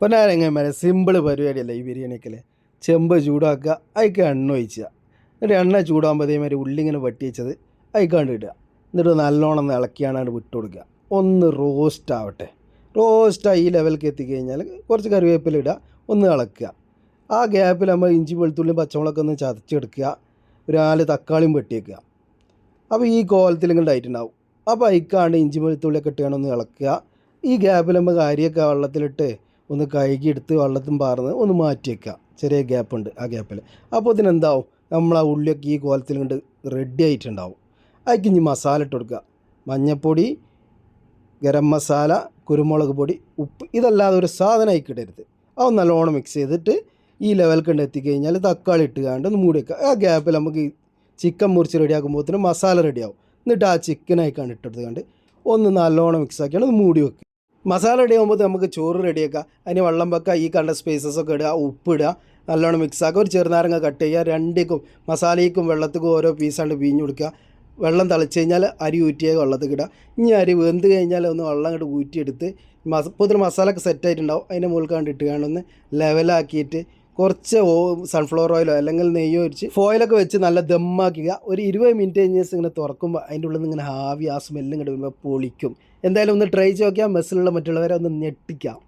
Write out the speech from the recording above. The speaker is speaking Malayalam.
ഇപ്പം ഞാൻ സിമ്പിൾ പരിപാടിയല്ല ഈ ബിരിയാണിക്കൽ ചെമ്പ് ചൂടാക്കുക അതിക്ക് എണ്ണ ഒഴിച്ചുക എന്നിട്ട് എണ്ണ ചൂടാകുമ്പോൾ അതേമാതിരി ഉള്ളിങ്ങനെ വട്ടി വെച്ചത് അതിക്കാണ്ട് ഇടുക. എന്നിട്ട് നല്ലോണം ഇളക്കിയാണ് വിട്ട് കൊടുക്കുക. ഒന്ന് റോസ്റ്റ് ആവട്ടെ. റോസ്റ്റ് ഈ ലെവലിലേക്ക് എത്തിക്കഴിഞ്ഞാൽ കുറച്ച് കറിവേപ്പില ഇടുക ഒന്ന് ഇളക്കുക. ആ ഗ്യാപ്പിൽ നമ്മൾ ഇഞ്ചി വെളുത്തുള്ളിയും പച്ചമുളകൊക്കെ ഒന്ന് ചതച്ചെടുക്കുക. ഒരു നാല് തക്കാളിയും വെട്ടിയേക്കുക അപ്പോൾ ഈ കോലത്തിൽ ഇങ്ങനെ അപ്പോൾ അയക്കാണ്ട് ഇഞ്ചി വെളുത്തുള്ളിയൊക്കെ ഇട്ടുകൊണ്ട് ഒന്ന് ഇളക്കുക. ഈ ഗ്യാപ്പിൽ നമുക്ക് അരിയൊക്കെ വെള്ളത്തിലിട്ട് ഒന്ന് കഴുകി എടുത്ത് വെള്ളത്തും പാർന്ന് ഒന്ന് മാറ്റി വെക്കുക. ചെറിയ ഗ്യാപ്പുണ്ട് ആ ഗ്യാപ്പിൽ അപ്പോൾ ഇതിനെന്താവും? നമ്മൾ ആ ഉള്ളിയൊക്കെ ഈ കോലത്തിൽ കൊണ്ട് റെഡി ആയിട്ടുണ്ടാവും. അതിക്ക് ഇനി മസാല ഇട്ട് കൊടുക്കുക. മഞ്ഞൾപ്പൊടി ഗരം മസാല കുരുമുളക് പൊടി ഉപ്പ് ഇതല്ലാതെ ഒരു സാധനം ആയിക്കിടരുത് അത് നല്ലോണം മിക്സ് ചെയ്തിട്ട് ഈ ലെവൽ കണ്ട് എത്തിക്കഴിഞ്ഞാൽ തക്കാളി ഇട്ട് കാണ്ട് ഒന്ന് മൂടി വെക്കുക. ആ ഗ്യാപ്പിൽ നമുക്ക് ചിക്കൻ മുറിച്ച് റെഡിയാക്കുമ്പോഴത്തേനും മസാല റെഡിയാവും എന്നിട്ട് ആ ചിക്കനായി കണ്ടിട്ടെടുത്ത് കണ്ട് ഒന്ന് നല്ലോണം മിക്സ് ആക്കിയാണ് ഒന്ന് മൂടി വെക്കുക. മസാല റെഡി ആകുമ്പോൾ നമുക്ക് ചോറ് റെഡിയാക്കുക അതിന് വെള്ളം വെക്കുക ഈ കണ്ട സ്പേസസ് ഒക്കെ ഇടുക ഉപ്പിടുക നല്ലോണം മിക്സ് ആക്കുക. ഒരു ചെറുനാരങ്ങ കട്ട് ചെയ്യുക. രണ്ടിക്കും മസാലയ്ക്കും വെള്ളത്തിക്കും ഓരോ പീസാണ്ട് പിഴിഞ്ഞ് കൊടുക്കുക. വെള്ളം തിളച്ച് കഴിഞ്ഞാൽ അരി ഊറ്റിയ വെള്ളത്തിൽ ഇടുക. ഇനി അരി വെന്ത് കഴിഞ്ഞാൽ ഒന്ന് വെള്ളം അങ്ങോട്ട് ഊറ്റിയെടുത്ത് മസ ഇപ്പോൾ മസാല ഒക്കെ സെറ്റ് ആയിട്ടുണ്ടാവും. അതിന്റെ മുകളിൽ കണ്ടിട്ട് കാണുന്ന ലെവലാക്കിയിട്ട് കുറച്ച് സൺഫ്ലവർ ഓയിലോ അല്ലെങ്കിൽ നെയ്യോ ഒഴിച്ച് ഫോയിലൊക്കെ വെച്ച് നല്ല ദമ്മാക്കുക ഒരു ഇരുപത് മിനിറ്റ് കഴിഞ്ഞ് ഇങ്ങനെ തുറക്കുമ്പോൾ അതിന്റെ ഉള്ളിൽ നിന്ന് ഇങ്ങനെ ഹാവി ആ സ്മെല്ലും കിട്ടുമ്പോൾ പൊളിക്കും. എന്തായാലും ഒന്ന് ട്രൈ ചെയ്ത് നോക്കിയാൽ മെസ്സിലുള്ള മറ്റുള്ളവരെ ഒന്ന് ഞെട്ടിക്കാം.